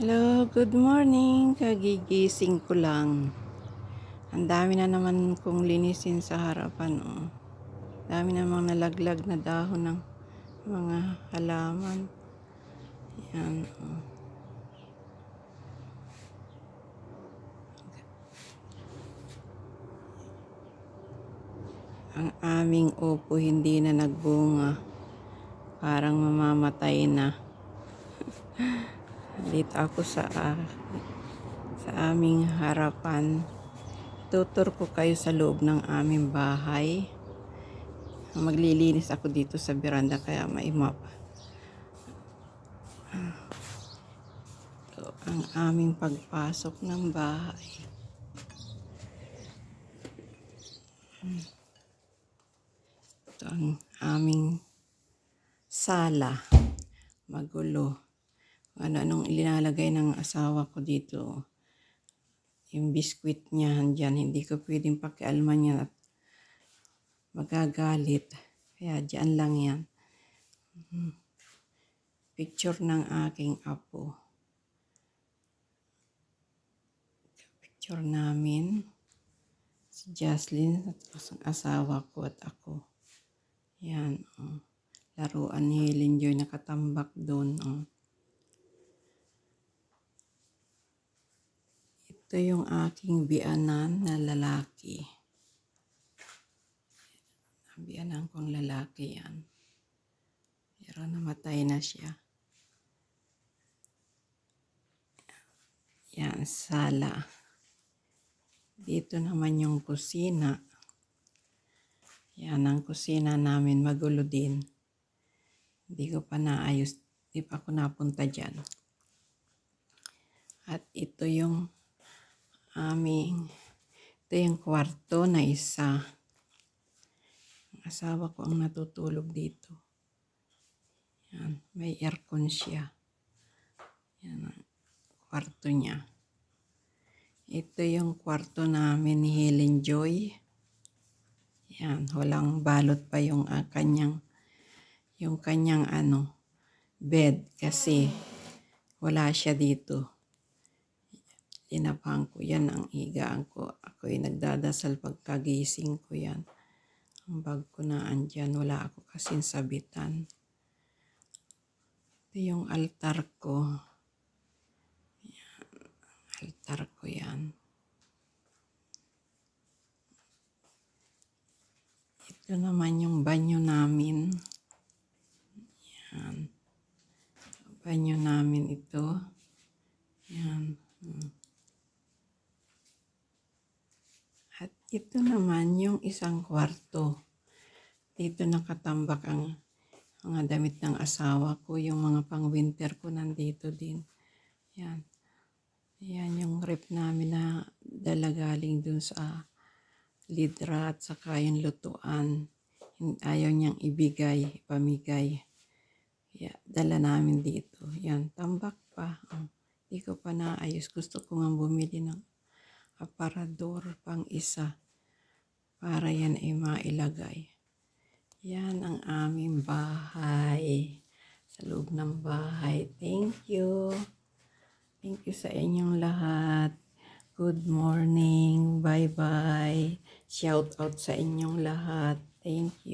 Hello, good morning. Kagigising ko lang. Ang dami na naman kong linisin sa harapan. Oh. Dami namang nalaglag na dahon ng mga halaman. Yan. Oh. Ang aming upo hindi na nagbunga. Parang mamamatay na. Dito ako sa ah, sa aming harapan. Tutur ko kayo sa loob ng aming bahay. Maglilinis ako dito sa veranda kaya maimap. Ito ang aming pagpasok ng bahay. Ito ang aming sala. Magulo ano anong ilinalagay ng asawa ko dito. Yung biskwit niya dyan, hindi ko pwedeng pakialman yan at magagalit. Kaya dyan lang yan. Mhm. Picture ng aking apo. Picture namin. Si Jocelyn at ang asawa ko at ako. Yan. Oh. Laruan ni Helen Joy nakatambak doon. Oh. Ito yung aking bianan na lalaki. Ang bianan kong lalaki yan. Pero namatay na siya. Yan, sala. Dito naman yung kusina. Yan ang kusina namin. Magulo din. Hindi ko pa naayos. Hindi pa ako napunta dyan. At ito yung aming ito yung kwarto na isa. Ang asawa ko ang natutulog dito. Yan, may aircon siya. Yan ang kwarto niya. Ito yung kwarto namin ni Helen Joy. Yan, walang balot pa yung uh, kanyang yung kanyang ano bed kasi wala siya dito tinapang ko yan ang higaan ko. Ako'y nagdadasal pagkagising ko yan. Ang bag ko na andyan, wala ako kasing sabitan. Ito yung altar ko. Yan. Altar ko yan. Ito naman yung banyo namin. Yan. Banyo namin ito. Yan. Hmm. At ito naman yung isang kwarto. Dito nakatambak ang mga damit ng asawa ko. Yung mga pang-winter ko nandito din. Yan. Yan yung rep namin na dala galing dun sa lidra at saka yung lutuan. Ayaw niyang ibigay, pamigay. Yeah, dala namin dito. Yan, tambak pa. Hindi ko pa naayos. Gusto ko nga bumili ng aparador pang isa para yan ay mailagay. Yan ang aming bahay. Sa loob ng bahay. Thank you. Thank you sa inyong lahat. Good morning. Bye-bye. Shout out sa inyong lahat. Thank you.